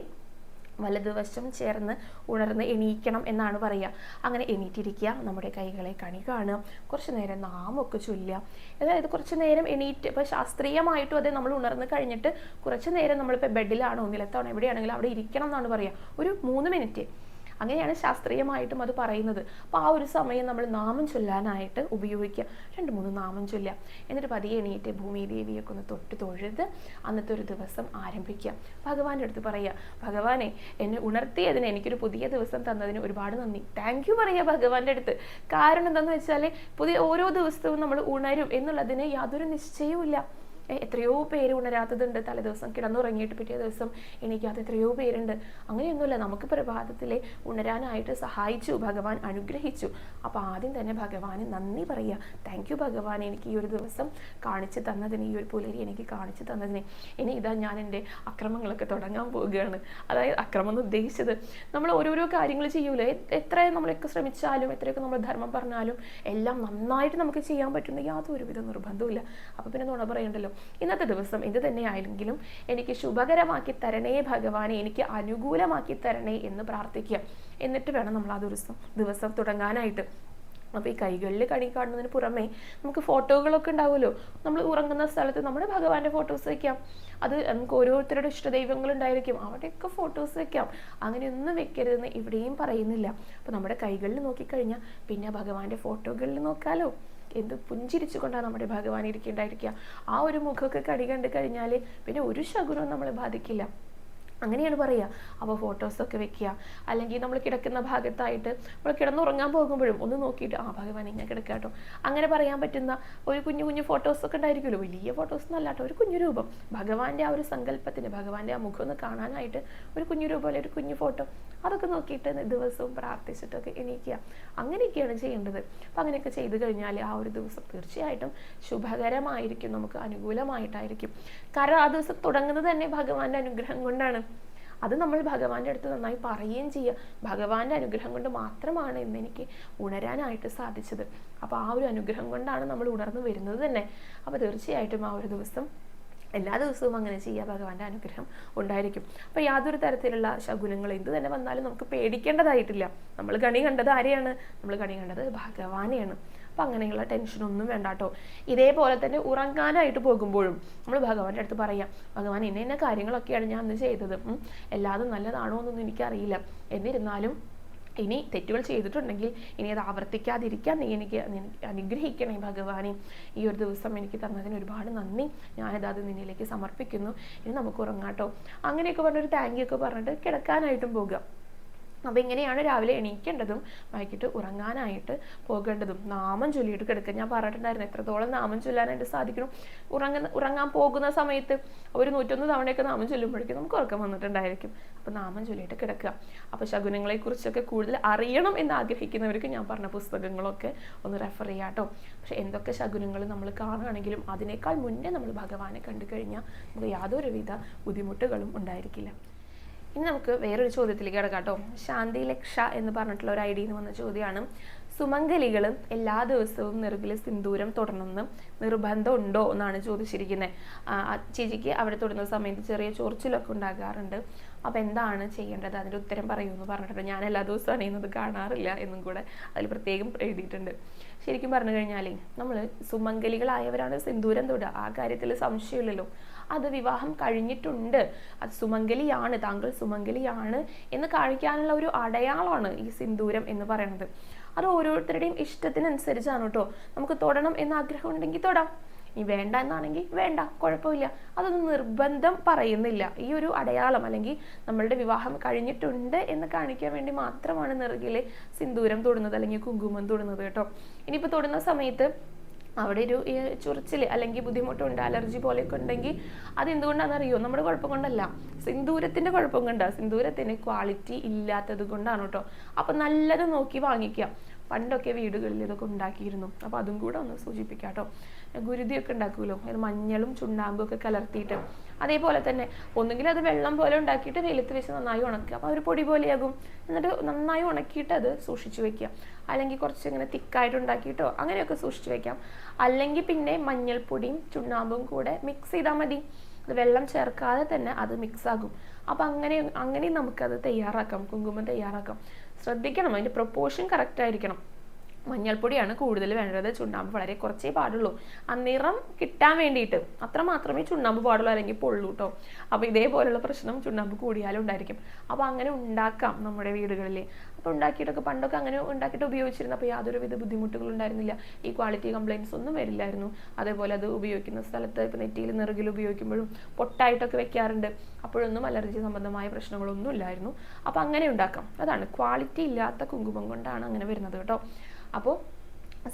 വലതുവശം ചേർന്ന് ഉണർന്ന് എണീക്കണം എന്നാണ് പറയുക. അങ്ങനെ എണീറ്റിരിക്കുക നമ്മുടെ കൈകളെ കണി കാണുക കുറച്ച് നേരം നാമൊക്കെ ചൊല്ലുക. അതായത് കുറച്ച് നേരം എണീറ്റ് ഇപ്പോൾ ശാസ്ത്രീയമായിട്ടും അതെ നമ്മൾ ഉണർന്ന് കഴിഞ്ഞിട്ട് കുറച്ച് നേരം നമ്മളിപ്പോൾ ബെഡിലാണോ നിലത്താണോ എവിടെയാണെങ്കിലും അവിടെ ഇരിക്കണം എന്നാണ് പറയുക. ഒരു മൂന്ന് മിനിറ്റ്. അങ്ങനെയാണ് ശാസ്ത്രീയമായിട്ടും അത് പറയുന്നത്. അപ്പോൾ ആ ഒരു സമയം നമ്മൾ നാമം ചൊല്ലാനായിട്ട് ഉപയോഗിക്കുക. രണ്ട് മൂന്ന് നാമം ചൊല്ലുക. എന്നിട്ട് പതിയെ എണീറ്റ് ഭൂമി ദേവിയൊക്കെ ഒന്ന് തൊട്ട് തൊഴുത് അന്നത്തെ ഒരു ദിവസം ആരംഭിക്കുക. ഭഗവാന്റെ അടുത്ത് പറയുക ഭഗവാനെ എന്നെ ഉണർത്തിയതിന് എനിക്കൊരു പുതിയ ദിവസം തന്നതിന് ഒരുപാട് നന്ദി. താങ്ക് യു പറയുക ഭഗവാന്റെ അടുത്ത്. കാരണം എന്താണെന്ന് വെച്ചാൽ പുതിയ ഓരോ ദിവസവും നമ്മൾ ഉണരും എന്നുള്ളതിന് യാതൊരു നിശ്ചയവുമില്ല. ഏ, എത്രയോ പേര് ഉണരാത്തതുണ്ട്. തലേദിവസം കിടന്നുറങ്ങിയിട്ട് പിറ്റേ ദിവസം എണീക്കാത്ത എത്രയോ പേരുണ്ട്. അങ്ങനെയൊന്നുമില്ല നമുക്ക് പ്രഭാതത്തിലെ ഉണരാനായിട്ട് സഹായിച്ചു ഭഗവാൻ അനുഗ്രഹിച്ചു. അപ്പോൾ ആദ്യം തന്നെ ഭഗവാന് നന്ദി പറയുക. താങ്ക് യു ഭഗവാൻ എനിക്ക് ഈ ഒരു ദിവസം കാണിച്ചു തന്നതിന് ഈ ഒരു പുലരി എനിക്ക് കാണിച്ചു തന്നതിന്. ഇനി ഇതാ ഞാൻ എന്റെ അക്രമങ്ങളൊക്കെ തുടങ്ങാൻ പോവുകയാണ്. അതായത് അക്രമം എന്ന് ഉദ്ദേശിച്ചത്. നമ്മൾ ഓരോരോ കാര്യങ്ങൾ ചെയ്യൂലേ? എത്ര നമ്മളൊക്കെ ശ്രമിച്ചാലും എത്രയൊക്കെ നമ്മൾ ധർമ്മം പറഞ്ഞാലും എല്ലാം നന്നായിട്ട് നമുക്ക് ചെയ്യാൻ പറ്റുന്ന യാതൊരുവിധ നിർബന്ധമില്ല അപ്പോൾ പിന്നെ നുണ പറയണ്ടല്ലോ. ഇന്നത്തെ ദിവസം എന്ത് തന്നെയായെങ്കിലും എനിക്ക് ശുഭകരമാക്കി തരണേ ഭഗവാനെ എനിക്ക് അനുകൂലമാക്കി തരണേ എന്ന് പ്രാർത്ഥിക്കുക. എന്നിട്ട് വേണം നമ്മൾ ആ ദിവസം ദിവസം തുടങ്ങാനായിട്ട്. അപ്പോൾ ഈ കൈകളിൽ കണി കാണുന്നതിന് പുറമെ നമുക്ക് ഫോട്ടോകളൊക്കെ ഉണ്ടാവുമല്ലോ. നമ്മൾ ഉറങ്ങുന്ന സ്ഥലത്ത് നമ്മുടെ ഭഗവാന്റെ ഫോട്ടോസ് വെക്കാം. അത് നമുക്ക് ഓരോരുത്തരുടെ ഇഷ്ടദൈവങ്ങൾ ഉണ്ടായിരിക്കും. അവിടെയൊക്കെ ഫോട്ടോസ് വെക്കാം. അങ്ങനെയൊന്നും വെക്കരുതെന്ന് ഇവിടെയും പറയുന്നില്ല. അപ്പോൾ നമ്മുടെ കൈകളിൽ നോക്കിക്കഴിഞ്ഞാൽ പിന്നെ ഭഗവാന്റെ ഫോട്ടോകളിൽ നോക്കാലോ. എന്ത് പുഞ്ചിരിച്ചുകൊണ്ടാണ് നമ്മുടെ ഭഗവാൻ ഇരിക്കേണ്ടായിരിക്കുക? ആ ഒരു മുഖമൊക്കെ കടി കണ്ടു കഴിഞ്ഞാൽ പിന്നെ ഒരു ശകുനവും നമ്മളെ ബാധിക്കില്ല. അങ്ങനെയാണ് പറയുക. അപ്പോൾ ഫോട്ടോസൊക്കെ വെക്കുക. അല്ലെങ്കിൽ നമ്മൾ കിടക്കുന്ന ഭാഗത്തായിട്ട് നമ്മൾ കിടന്നുറങ്ങാൻ പോകുമ്പോഴും ഒന്ന് നോക്കിയിട്ട് ആ ഭഗവാൻ ഇങ്ങനെ കിടക്കുക കേട്ടോ അങ്ങനെ പറയാൻ പറ്റുന്ന ഒരു കുഞ്ഞു കുഞ്ഞു ഫോട്ടോസൊക്കെ ഉണ്ടായിരിക്കുമല്ലോ. വലിയ ഫോട്ടോസ് എന്നല്ല കേട്ടോ ഒരു കുഞ്ഞു രൂപം. ഭഗവാന്റെ ആ ഒരു സങ്കല്പത്തിന് ഭഗവാന്റെ ആ മുഖം ഒന്ന് കാണാനായിട്ട് ഒരു കുഞ്ഞു രൂപം അല്ലെങ്കിൽ ഒരു കുഞ്ഞു ഫോട്ടോ അതൊക്കെ നോക്കിയിട്ട് ദിവസവും പ്രാർത്ഥിച്ചിട്ടൊക്കെ എണീക്കുക. അങ്ങനെയൊക്കെയാണ് ചെയ്യേണ്ടത്. അപ്പം അങ്ങനെയൊക്കെ ചെയ്തു കഴിഞ്ഞാൽ ആ ഒരു ദിവസം തീർച്ചയായിട്ടും ശുഭകരമായിരിക്കും. നമുക്ക് അനുകൂലമായിട്ടായിരിക്കും. കാരണം ആ ദിവസം തുടങ്ങുന്നത് തന്നെ ഭഗവാന്റെ അനുഗ്രഹം കൊണ്ടാണ്. അത് നമ്മൾ ഭഗവാന്റെ അടുത്ത് നന്നായി പറയുകയും ചെയ്യുക. ഭഗവാന്റെ അനുഗ്രഹം കൊണ്ട് മാത്രമാണ് ഇന്ന് എനിക്ക് ഉണരാനായിട്ട് സാധിച്ചത്. അപ്പോൾ ആ ഒരു അനുഗ്രഹം കൊണ്ടാണ് നമ്മൾ ഉണർന്നു വരുന്നത് തന്നെ. അപ്പോൾ തീർച്ചയായിട്ടും ആ ഒരു ദിവസം എല്ലാ ദിവസവും അങ്ങനെ ചെയ്യുക ഭഗവാന്റെ അനുഗ്രഹം ഉണ്ടായിരിക്കും. അപ്പോൾ യാതൊരു തരത്തിലുള്ള ശകുനങ്ങൾ എന്ത് തന്നെ വന്നാലും നമുക്ക് പേടിക്കേണ്ടതായിട്ടില്ല. നമ്മൾ കണി കണ്ടത് ആരെയാണ്? നമ്മൾ കണി കണ്ടത് ഭഗവാനെയാണ്. അപ്പം അങ്ങനെയുള്ള ടെൻഷനൊന്നും വേണ്ട കേട്ടോ ഇതേപോലെ തന്നെ ഉറങ്ങാനായിട്ട് പോകുമ്പോഴും നമ്മൾ ഭഗവാന്റെ അടുത്ത് പറയാം ഭഗവാൻ ഇന്ന ഇന്ന കാര്യങ്ങളൊക്കെയാണ് ഞാൻ അന്ന് ചെയ്തത്. എല്ലാതും നല്ലതാണോ എന്നൊന്നും എനിക്കറിയില്ല. എന്നിരുന്നാലും ഇനി തെറ്റുകൾ ചെയ്തിട്ടുണ്ടെങ്കിൽ ഇനി അത് ആവർത്തിക്കാതിരിക്കാൻ നീ എനിക്ക് അനുഗ്രഹിക്കണേ ഭഗവാനെ. ഈ ഒരു ദിവസം എനിക്ക് തന്നതിന് ഒരുപാട് നന്ദി. ഞാനിത് അത് നിന്നിലേക്ക് സമർപ്പിക്കുന്നു. ഇനി നമുക്ക് ഉറങ്ങാട്ടോ. അങ്ങനെയൊക്കെ പറഞ്ഞൊരു താങ്ക് യു ഒക്കെ പറഞ്ഞിട്ട് കിടക്കാനായിട്ടും പോകുക അപ്പോൾ ഇങ്ങനെയാണ് രാവിലെ എണീക്കേണ്ടതും വൈകിട്ട് ഉറങ്ങാനായിട്ട് പോകേണ്ടതും. നാമം ചൊല്ലിയിട്ട് കിടക്കുക. ഞാൻ പറഞ്ഞിട്ടുണ്ടായിരുന്നു എത്രത്തോളം നാമം ചൊല്ലാനായിട്ട് സാധിക്കണം. ഉറങ്ങുന്ന ഉറങ്ങാൻ പോകുന്ന സമയത്ത് ഒരു നൂറ്റൊന്ന് തവണയൊക്കെ നാമം ചൊല്ലുമ്പോഴേക്കും നമുക്ക് ഉറക്കം വന്നിട്ടുണ്ടായിരിക്കും. അപ്പോൾ നാമം ചൊല്ലിയിട്ട് കിടക്കുക. അപ്പോൾ ശകുനങ്ങളെക്കുറിച്ചൊക്കെ കൂടുതൽ അറിയണം എന്ന് ആഗ്രഹിക്കുന്നവർക്ക് ഞാൻ പറഞ്ഞ പുസ്തകങ്ങളൊക്കെ ഒന്ന് റെഫർ ചെയ്യാം കേട്ടോ പക്ഷേ എന്തൊക്കെ ശകുനങ്ങൾ നമ്മൾ കാണുകയാണെങ്കിലും അതിനേക്കാൾ മുന്നേ നമ്മൾ ഭഗവാനെ കണ്ടു കഴിഞ്ഞാൽ നമുക്ക് യാതൊരുവിധ ബുദ്ധിമുട്ടുകളും ഉണ്ടായിരിക്കില്ല. ഇനി നമുക്ക് വേറൊരു ചോദ്യത്തിലേക്ക് കിടക്കാം കേട്ടോ. ശാന്തി ലക്ഷ എന്ന് പറഞ്ഞിട്ടുള്ള ഒരു ഐഡിയിൽ ഡിയിൽ നിന്ന് വന്ന ചോദ്യമാണ്. സുമംഗലികൾ എല്ലാ ദിവസവും നെറുകിൽ സിന്ദൂരം തൊടണമെന്ന് നിർബന്ധമുണ്ടോ എന്നാണ് ചോദിച്ചിരിക്കുന്നത് ചേച്ചിക്ക് അവിടെ തൊടുന്ന സമയത്ത് ചെറിയ ചൊറിച്ചിലൊക്കെ ഉണ്ടാകാറുണ്ട്. അപ്പോൾ എന്താണ് ചെയ്യേണ്ടത്? അതിന്റെ ഉത്തരം പറയൂ എന്ന് പറഞ്ഞിട്ടുണ്ട് ഞാൻ എല്ലാ ദിവസവും അണിയുന്നത് കാണാറില്ല എന്നും കൂടെ അതിൽ പ്രത്യേകം എഴുതിയിട്ടുണ്ട്. ശരിക്കും പറഞ്ഞു കഴിഞ്ഞാൽ നമ്മൾ സുമംഗലികളായവരാണ് സിന്ദൂരം തൊടുക. ആ കാര്യത്തിൽ സംശയമില്ലല്ലോ. അത് വിവാഹം കഴിഞ്ഞിട്ടുണ്ട്. അത് സുമംഗലിയാണ് താങ്കൾ സുമംഗലിയാണ് എന്ന് കാണിക്കാനുള്ള ഒരു അടയാളമാണ് ഈ സിന്ദൂരം എന്ന് പറയുന്നത്. അത് ഓരോരുത്തരുടെയും ഇഷ്ടത്തിനനുസരിച്ചാണ് കേട്ടോ. നമുക്ക് തൊടണം എന്ന് ആഗ്രഹം ഉണ്ടെങ്കിൽ തൊടാം. ഇനി വേണ്ട എന്നാണെങ്കിൽ വേണ്ട കുഴപ്പമില്ല. അതൊന്നും നിർബന്ധം പറയുന്നില്ല. ഈ ഒരു അടയാളം അല്ലെങ്കിൽ നമ്മളുടെ വിവാഹം കഴിഞ്ഞിട്ടുണ്ട് എന്ന് കാണിക്കാൻ വേണ്ടി മാത്രമാണ് നെറുകിലെ സിന്ദൂരം തൊടുന്നത് അല്ലെങ്കിൽ കുങ്കുമം തൊടുന്നത് കേട്ടോ. ഇനിയിപ്പോൾ തൊടുന്ന സമയത്ത് അവിടെ ഒരു ചൊറിച്ചിൽ അല്ലെങ്കിൽ ബുദ്ധിമുട്ടുണ്ട് അലർജി പോലെയൊക്കെ ഉണ്ടെങ്കിൽ അത് എന്തുകൊണ്ടാണെന്നറിയോ നമ്മുടെ കുഴപ്പം കൊണ്ടല്ല. സിന്ദൂരത്തിന്റെ കുഴപ്പം കൊണ്ടാ. സിന്ദൂരത്തിന് ക്വാളിറ്റി ഇല്ലാത്തത് കൊണ്ടാണ് കേട്ടോ. അപ്പൊ നല്ലത് നോക്കി വാങ്ങിക്കുക പണ്ടൊക്കെ വീടുകളിൽ ഇതൊക്കെ ഉണ്ടാക്കിയിരുന്നു. അപ്പോൾ അതും കൂടെ ഒന്ന് സൂചിപ്പിക്കാം കേട്ടോ. ഗുരുതിയൊക്കെ ഉണ്ടാക്കുമല്ലോ? മഞ്ഞളും ചുണ്ണാമ്പും ഒക്കെ കലർത്തിയിട്ട് അതേപോലെ തന്നെ. ഒന്നുകിൽ അത് വെള്ളം പോലെ ഉണ്ടാക്കിയിട്ട് വെയിലത്ത് വെച്ച് നന്നായി ഉണക്കുക. അപ്പോൾ ഒരു പൊടി പോലെയാകും. എന്നിട്ട് നന്നായി ഉണക്കിയിട്ട് അത് സൂക്ഷിച്ചു വെക്കുക. അല്ലെങ്കിൽ കുറച്ച് ഇങ്ങനെ തിക്കായിട്ട് ഉണ്ടാക്കിയിട്ടോ അങ്ങനെയൊക്കെ സൂക്ഷിച്ചു വെക്കാം. അല്ലെങ്കിൽ പിന്നെ മഞ്ഞൾപ്പൊടിയും ചുണ്ണാമ്പും കൂടെ മിക്സ് ചെയ്താൽ മതി. വെള്ളം ചേർക്കാതെ തന്നെ അത് മിക്സ് ആകും. അപ്പം അങ്ങനെ അങ്ങനെ നമുക്കത് തയ്യാറാക്കാം. കുങ്കുമം തയ്യാറാക്കാം. ശ്രദ്ധിക്കണം. അതിന്റെ പ്രൊപ്പോർഷൻ കറക്റ്റ് ആയിരിക്കണം. മഞ്ഞൾപ്പൊടിയാണ് കൂടുതൽ വേണ്ടത്. ചുണ്ണാമ്പ് വളരെ കുറച്ചേ പാടുള്ളൂ. ആ നിറം കിട്ടാൻ വേണ്ടിയിട്ട് അത്ര മാത്രമേ ചുണ്ണാമ്പ് പാടുള്ളൂ അല്ലെങ്കിൽ പൊള്ളൂ കേട്ടോ അപ്പോൾ ഇതേപോലുള്ള പ്രശ്നം ചുണ്ണാമ്പ് കൂടിയാലും ഉണ്ടായിരിക്കും. അപ്പോൾ അങ്ങനെ ഉണ്ടാക്കാം നമ്മുടെ വീടുകളിൽ അപ്പോൾ ഉണ്ടാക്കിയിട്ടൊക്കെ പണ്ടൊക്കെ അങ്ങനെ ഉണ്ടാക്കിയിട്ട് ഉപയോഗിച്ചിരുന്നു അപ്പോൾ യാതൊരുവിധ ബുദ്ധിമുട്ടുകളും ഉണ്ടായിരുന്നില്ല. ഈ ക്വാളിറ്റി കംപ്ലയിൻസ് ഒന്നും വരില്ലായിരുന്നു. അതേപോലെ അത് ഉപയോഗിക്കുന്ന സ്ഥലത്ത് ഇപ്പോൾ നെറ്റിയിൽ നിറകിൽ ഉപയോഗിക്കുമ്പോഴും പൊട്ടായിട്ടൊക്കെ വെക്കാറുണ്ട്. അപ്പോഴൊന്നും അലർജി സംബന്ധമായ പ്രശ്നങ്ങളൊന്നും ഇല്ലായിരുന്നു. അപ്പോൾ അങ്ങനെ ഉണ്ടാക്കാം. അതാണ് ക്വാളിറ്റി ഇല്ലാത്ത കുങ്കുമം കൊണ്ടാണ് അങ്ങനെ വരുന്നത് കേട്ടോ അപ്പോൾ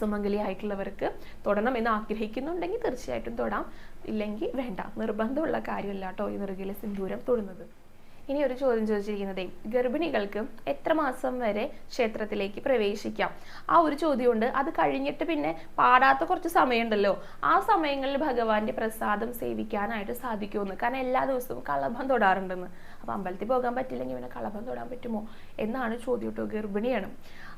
സുമംഗലി ആയിട്ടുള്ളവർക്ക് തൊടണം എന്ന് ആഗ്രഹിക്കുന്നുണ്ടെങ്കിൽ തീർച്ചയായിട്ടും തൊടാം. ഇല്ലെങ്കിൽ വേണ്ട നിർബന്ധമുള്ള കാര്യമല്ല കേട്ടോ ഈ നിറുകിലെ സിന്ദൂരം തൊടുന്നത്. ഇനി ഒരു ചോദ്യം ചോദിച്ചിരിക്കുന്നത് ഗർഭിണികൾക്ക് എത്ര മാസം വരെ ക്ഷേത്രത്തിലേക്ക് പ്രവേശിക്കാം? ആ ഒരു ചോദ്യമുണ്ട്. അത് കഴിഞ്ഞിട്ട് പിന്നെ പാടാത്ത കുറച്ച് സമയമുണ്ടല്ലോ. ആ സമയങ്ങളിൽ ഭഗവാന്റെ പ്രസാദം സേവിക്കാനായിട്ട് സാധിക്കുമെന്ന്. കാരണം എല്ലാ ദിവസവും കളഭം തൊടാറുണ്ടെന്ന്. അപ്പോൾ അമ്പലത്തിൽ പോകാൻ പറ്റില്ലെങ്കിൽ പിന്നെ കളഭം തൊടാൻ പറ്റുമോ? എന്നാണ് ചോദ്യം കേട്ടോ ഗർഭിണിയാണ്.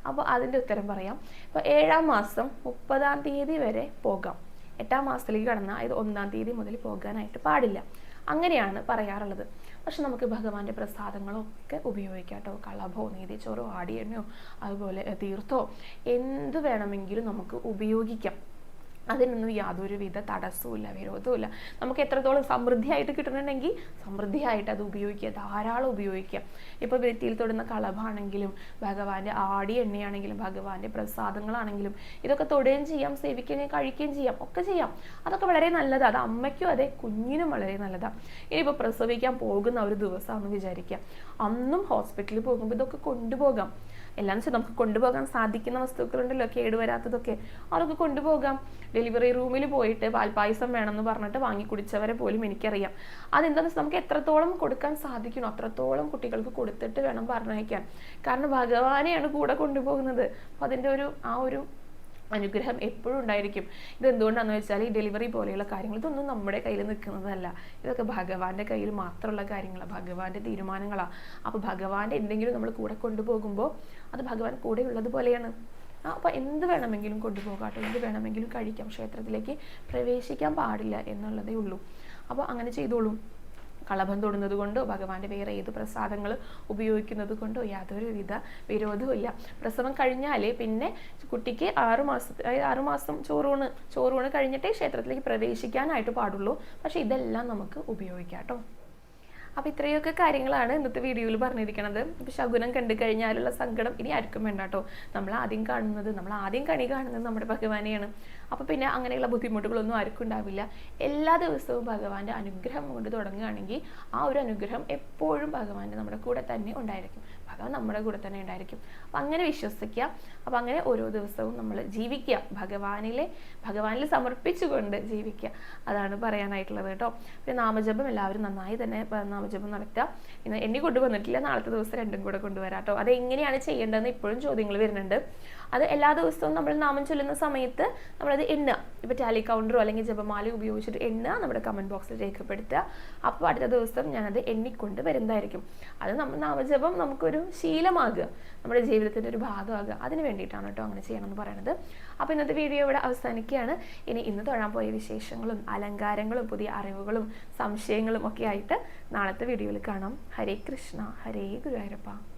അപ്പോൾ അതിന്റെ ഉത്തരം പറയാം. ഇപ്പോൾ ഏഴാം മാസം മുപ്പതാം തീയതി വരെ പോകാം. എട്ടാം മാസത്തിലേക്ക് കടന്നാൽ ഇത് ഒന്നാം തീയതി മുതൽ പോകാനായിട്ട് പാടില്ല. അങ്ങനെയാണ് പറയാറുള്ളത്. പക്ഷെ നമുക്ക് ഭഗവാന്റെ പ്രസാദങ്ങളോ ഒക്കെ ഉപയോഗിക്കാം കേട്ടോ. കളഭോ നീതിച്ചോറോ ആടിയെണ്ണയോ അതുപോലെ തീർത്ഥോ എന്ത് വേണമെങ്കിലും നമുക്ക് ഉപയോഗിക്കാം. അതിനൊന്നും യാതൊരുവിധ തടസ്സവുമില്ല വിരോധവുമില്ല. നമുക്ക് എത്രത്തോളം സമൃദ്ധിയായിട്ട് കിട്ടണമെങ്കിൽ സമൃദ്ധിയായിട്ട് അത് ഉപയോഗിക്കുക ധാരാളം ഉപയോഗിക്കുക. ഇപ്പോൾ വ്യക്തിയിൽ തൊടുന്ന കളഭാണെങ്കിലും ഭഗവാന്റെ ആടി എണ്ണയാണെങ്കിലും ഭഗവാന്റെ പ്രസാദങ്ങളാണെങ്കിലും ഇതൊക്കെ തൊടുകയും ചെയ്യാം സേവിക്കുകയും കഴിക്കുകയും ചെയ്യാം ഒക്കെ ചെയ്യാം. അതൊക്കെ വളരെ നല്ലതാണ് അത് അമ്മയ്ക്കും അതെ കുഞ്ഞിനും വളരെ നല്ലതാണ് ഇനിയിപ്പോൾ പ്രസവിക്കാൻ പോകുന്ന ഒരു ദിവസമാണെന്ന് വിചാരിക്കുക. അന്നും ഹോസ്പിറ്റലിൽ പോകുമ്പോൾ ഇതൊക്കെ കൊണ്ടുപോകാം. എല്ലാം വെച്ചാൽ നമുക്ക് കൊണ്ടുപോകാൻ സാധിക്കുന്ന വസ്തുക്കളുണ്ടല്ലോ കേടുവരാത്തതൊക്കെ. അതൊക്കെ കൊണ്ടുപോകാം. ഡെലിവറി റൂമിൽ പോയിട്ട് പാൽപ്പായസം വേണമെന്ന് പറഞ്ഞിട്ട് വാങ്ങി കുടിച്ചവരെ പോലും എനിക്കറിയാം. അതെന്താണെന്ന് വെച്ചാൽ നമുക്ക് എത്രത്തോളം കൊടുക്കാൻ സാധിക്കണോ അത്രത്തോളം കുട്ടികൾക്ക് കൊടുത്തിട്ട് വേണം പറഞ്ഞയക്കാൻ. കാരണം ഭഗവാനെയാണ് കൂടെ കൊണ്ടുപോകുന്നത്. അപ്പം അതിന്റെ ഒരു ആ ഒരു അനുഗ്രഹം എപ്പോഴും ഉണ്ടായിരിക്കും. ഇത് എന്തുകൊണ്ടാണെന്ന് വെച്ചാൽ ഈ ഡെലിവറി പോലെയുള്ള കാര്യങ്ങൾ ഇതൊന്നും നമ്മുടെ കയ്യിൽ നിൽക്കുന്നതല്ല. ഇതൊക്കെ ഭഗവാന്റെ കയ്യിൽ മാത്രമുള്ള കാര്യങ്ങളാണ് ഭഗവാന്റെ തീരുമാനങ്ങളാണ് അപ്പോൾ ഭഗവാന്റെ എന്തെങ്കിലും നമ്മൾ കൂടെ കൊണ്ടുപോകുമ്പോൾ അത് ഭഗവാൻ കൂടെ ഉള്ളതുപോലെയാണ് അപ്പോൾ എന്ത് വേണമെങ്കിലും കൊണ്ടുപോകാട്ടോ. എന്ത് വേണമെങ്കിലും കഴിക്കാം. ക്ഷേത്രത്തിലേക്ക് പ്രവേശിക്കാൻ പാടില്ല എന്നുള്ളതേ ഉള്ളൂ. അപ്പോൾ അങ്ങനെ ചെയ്തോളൂ. കളഭം തൊടുന്നത് കൊണ്ടോ ഭഗവാന്റെ വേറെ ഏത് പ്രസാദങ്ങൾ ഉപയോഗിക്കുന്നത് കൊണ്ടോ യാതൊരുവിധ വിരോധവുമില്ല പ്രസവം കഴിഞ്ഞാലേ പിന്നെ കുട്ടിക്ക് ആറുമാസത്തെ ആറുമാസം ചോറൂണ് ചോറൂണ് കഴിഞ്ഞിട്ടേ ക്ഷേത്രത്തിലേക്ക് പ്രവേശിക്കാനായിട്ട് പാടുള്ളൂ. പക്ഷേ ഇതെല്ലാം നമുക്ക് ഉപയോഗിക്കാം കേട്ടോ. അപ്പോൾ ഇത്രയൊക്കെ കാര്യങ്ങളാണ് ഇന്നത്തെ വീഡിയോയിൽ പറഞ്ഞിരിക്കുന്നത് ഇപ്പോൾ ശകുനം കണ്ടു കഴിഞ്ഞാലുള്ള സങ്കടം ഇനി ആർക്കും വേണ്ട കേട്ടോ. നമ്മൾ ആദ്യം കാണുന്നത് നമ്മൾ ആദ്യം കണി കാണുന്നത് നമ്മുടെ ഭഗവാനെയാണ്. അപ്പോൾ പിന്നെ അങ്ങനെയുള്ള ബുദ്ധിമുട്ടുകളൊന്നും ആർക്കും ഉണ്ടാവില്ല. എല്ലാ ദിവസവും ഭഗവാന്റെ അനുഗ്രഹം കൊണ്ട് തുടങ്ങുകയാണെങ്കിൽ ആ ഒരു അനുഗ്രഹം എപ്പോഴും ഭഗവാന്റെ നമ്മുടെ കൂടെ തന്നെ ഉണ്ടായിരിക്കും. ഭഗവാൻ നമ്മുടെ കൂടെ തന്നെ ഉണ്ടായിരിക്കും. അപ്പം അങ്ങനെ വിശ്വസിക്കുക. അപ്പം അങ്ങനെ ഓരോ ദിവസവും നമ്മൾ ജീവിക്കുക. ഭഗവാനിലെ ഭഗവാനിൽ സമർപ്പിച്ചുകൊണ്ട് ജീവിക്കുക. അതാണ് പറയാനായിട്ടുള്ളത് കേട്ടോ. പിന്നെ നാമജപം എല്ലാവരും നന്നായി തന്നെ നാമജപം നടത്തുക. ഇന്ന് എന്നെ കൊണ്ടുവന്നിട്ടില്ല നാളത്തെ ദിവസം രണ്ടും കൂടെ കൊണ്ടുവരാം കേട്ടോ. അത് എങ്ങനെയാണ് ചെയ്യേണ്ടതെന്ന് ഇപ്പോഴും ചോദ്യങ്ങൾ വരുന്നുണ്ട്. അത് എല്ലാ ദിവസവും നമ്മൾ നാമം ചൊല്ലുന്ന സമയത്ത് നമ്മളത് എണ്ണുക. ഇപ്പോൾ ടാലി കൗണ്ടറോ അല്ലെങ്കിൽ ജപമാല ഉപയോഗിച്ചിട്ട് എണ്ണുക. നമ്മുടെ കമന്റ് ബോക്സിൽ രേഖപ്പെടുത്തുക. അപ്പോൾ അടുത്ത ദിവസം ഞാനത് എണ്ണിക്കൊണ്ട് വരുന്നതായിരിക്കും. അത് നമ്മൾ നാമജപം നമുക്കൊരു ശീലമാകുക. നമ്മുടെ ജീവിതത്തിന്റെ ഒരു ഭാഗമാകുക. അതിന് വേണ്ടിയിട്ടാണ് കേട്ടോ അങ്ങനെ ചെയ്യണമെന്ന് പറയുന്നത് അപ്പോൾ ഇന്നത്തെ വീഡിയോ ഇവിടെ അവസാനിക്കുകയാണ്. ഇനി ഇന്ന് തൊഴാൻ പോയ വിശേഷങ്ങളും അലങ്കാരങ്ങളും പുതിയ അറിവുകളും സംശയങ്ങളും ഒക്കെ ആയിട്ട് നാളത്തെ വീഡിയോയിൽ കാണാം. ഹരേ കൃഷ്ണ ഹരേ ഗുരുവായൂരപ്പ.